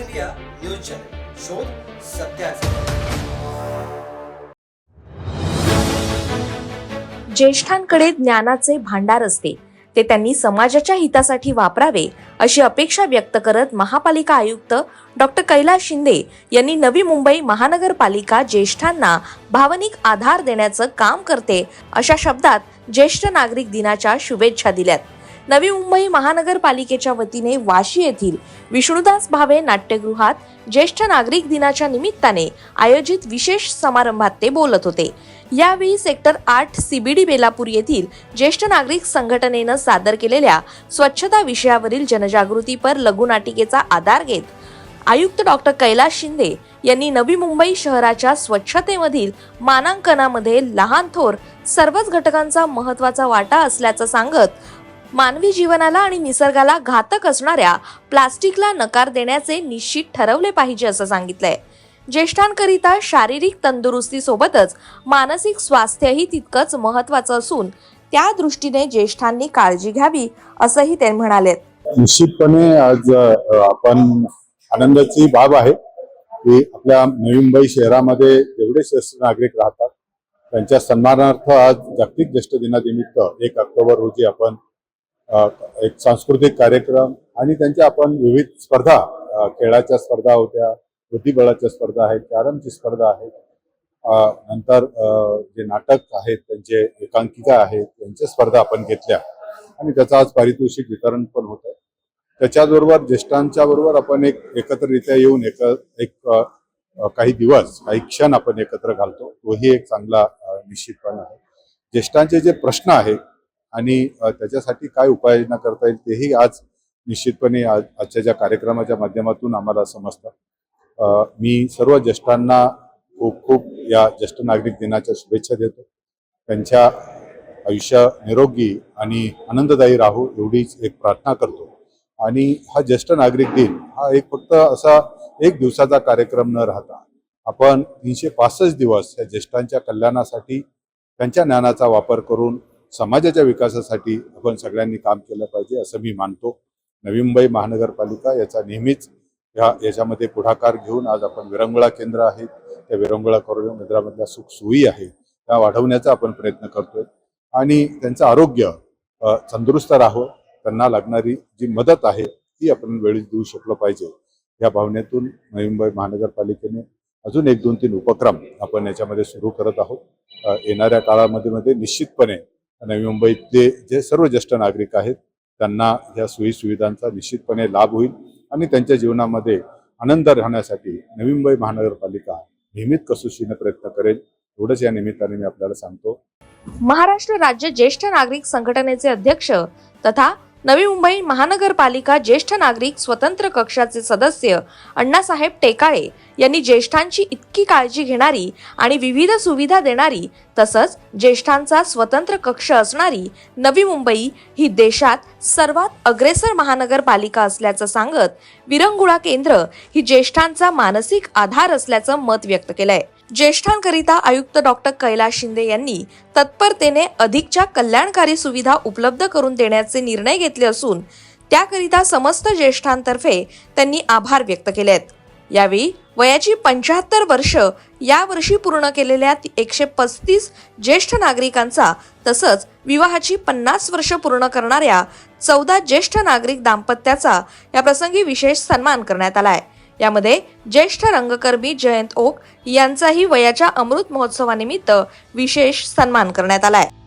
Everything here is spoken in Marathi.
India news channel. शोध सत्याचा ज्येष्ठांकडे ज्ञानाचे भांडार असते. ते त्यांनी समाजाच्या हितासाठी वापरावे अशी अपेक्षा व्यक्त करत महापालिका आयुक्त डॉक्टर कैलास शिंदे यांनी नवी मुंबई महानगरपालिका ज्येष्ठांना भावनिक आधार देण्याचं काम करते अशा शब्दात ज्येष्ठ नागरिक दिनाच्या शुभेच्छा दिल्यात. नवी मुंबई महानगरपालिकेच्या वतीने वाशी येथील विष्णुदास भावे नाट्यगृहात ज्येष्ठ नागरिक दिनाच्या निमित्ताने आयोजित विशेष समारंभात ते बोलत होते. यावेळी सेक्टर आठ सीबीडी बेलापूर येथील ज्येष्ठ नागरिक संघटनेनं सादर केलेल्या स्वच्छता विषयावरील जनजागृतीपर लघुनाटिकेचा आधार घेत आयुक्त डॉक्टर कैलास शिंदे यांनी नवी मुंबई शहराच्या स्वच्छतेमधील मानांकनामध्ये लहान थोर सर्वच घटकांचा महत्त्वाचा वाटा असल्याचं सांगत मानवी जीवनाला आणि निसर्गाला घातक असणाऱ्या प्लास्टिकला नकार देण्याचे निश्चित ठरवले पाहिजे असं सांगितलंय. ज्येष्ठांकरिता शारीरिक तंदुरुस्ती सोबतच मानसिक स्वास्थ्यही तितकंच महत्वाचं असून त्या दृष्टीने ज्येष्ठांनी काळजी घ्यावी असंही ते म्हणाले निश्चितपणे आज आपण आनंदाची बाब आहे की आपल्या नवी मुंबई शहरामध्ये जेवढे श्रेष्ठ नागरिक राहतात त्यांच्या सन्मानार्थ आज जागतिक ज्येष्ठ दिनानिमित्त एक ऑक्टोबर रोजी आपण एक सांस्कृतिक कार्यक्रम आणि त्यांच्या आपण विविध स्पर्धा खेळाच्या स्पर्धा होत्या बुद्धिबळाच्या स्पर्धा आहेत कॅरमची स्पर्धा आहेत. नंतर जे नाटक आहेत त्यांचे एकांकिका आहेत त्यांच्या स्पर्धा आपण घेतल्या. आणि त्याचं आज पारितोषिक वितरण पण होत आहे त्याच्याबरोबर ज्येष्ठांच्या बरोबर आपण एक एकत्ररित्या येऊन एक एक काही दिवस काही क्षण आपण एकत्र घालतो. तोही एक चांगला निश्चितपणा आहे. ज्येष्ठांचे जे प्रश्न आहेत आणि त्याच्यासाठी काय उपाययोजना करता येईल तेही आज निश्चितपणे आज आजच्या ज्या कार्यक्रमाच्या माध्यमातून आम्हाला समजतं. मी सर्व ज्येष्ठांना खूप खूप या ज्येष्ठ नागरिक दिनाच्या शुभेच्छा देतो. त्यांच्या आयुष्य निरोगी आणि आनंददायी राहू एवढीच एक प्रार्थना करतो. आणि हा ज्येष्ठ नागरिक दिन हा एक फक्त असा एक दिवसाचा कार्यक्रम न राहता आपण तीनशे पासष्ट दिवस या ज्येष्ठांच्या कल्याणासाठी त्यांच्या ज्ञानाचा वापर करून समाजाच्या विकासासाठी आपण सगळ्यांनी काम केलं पाहिजे असं मी मानतो. नवी मुंबई महानगरपालिका याचा नेहमीच ह्या याच्यामध्ये पुढाकार घेऊन आज आपण विरंगुळा केंद्र आहेत त्या विरंगुळा करून केंद्रामधल्या सुखसोयी आहे. त्या वाढवण्याचा आपण प्रयत्न करतोय. आणि त्यांचं आरोग्य तंदुरुस्त राहावं त्यांना लागणारी जी मदत आहे ती आपण वेळीच देऊ शकलो पाहिजे. या भावनेतून नवी मुंबई महानगरपालिकेने अजून एक दोन तीन उपक्रम आपण याच्यामध्ये सुरू करत आहोत. येणाऱ्या काळामध्ये मध्ये निश्चितपणे नवी मुंबईतले जे सर्व ज्येष्ठ नागरिक आहेत त्यांना या सोयी सुविधांचा निश्चितपणे लाभ होईल आणि त्यांच्या जीवनामध्ये आनंद राहण्यासाठी नवी मुंबई महानगरपालिका नेहमीच कसोशीने प्रयत्न करेल. एवढंच या निमित्ताने मी आपल्याला सांगतो. महाराष्ट्र राज्य ज्येष्ठ नागरिक संघटनेचे अध्यक्ष तथा नवी मुंबई महानगरपालिका ज्येष्ठ नागरिक स्वतंत्र कक्षाचे सदस्य अण्णासाहेब टेकाळे यांनी ज्येष्ठांची इतकी काळजी घेणारी आणि विविध सुविधा देणारी तसंच ज्येष्ठांचा स्वतंत्र कक्ष असणारी नवी मुंबई ही देशात सर्वात अग्रेसर महानगरपालिका असल्याचं सांगत विरंगुळा केंद्र ही ज्येष्ठांचा मानसिक आधार असल्याचं मत व्यक्त केलंय. ज्येष्ठांकरिता आयुक्त डॉक्टर कैलास शिंदे यांनी तत्परतेने अधिकच्या कल्याणकारी सुविधा उपलब्ध करून देण्याचे निर्णय घेतले असून त्याकरिता समस्त ज्येष्ठांतर्फे त्यांनी आभार व्यक्त केले आहेत यावेळी वयाची पंच्याहत्तर वर्ष या वर्षी पूर्ण केलेल्या एकशे पस्तीस ज्येष्ठ नागरिकांचा तसंच विवाहाची पन्नास वर्ष पूर्ण करणाऱ्या चौदा ज्येष्ठ नागरिक दाम्पत्याचा या प्रसंगी विशेष सन्मान करण्यात आला आहे यामध्ये ज्येष्ठ रंगकर्मी जयंत ओक यांचाही वयाच्या अमृत महोत्सवानिमित्त विशेष सन्मान करण्यात आला आहे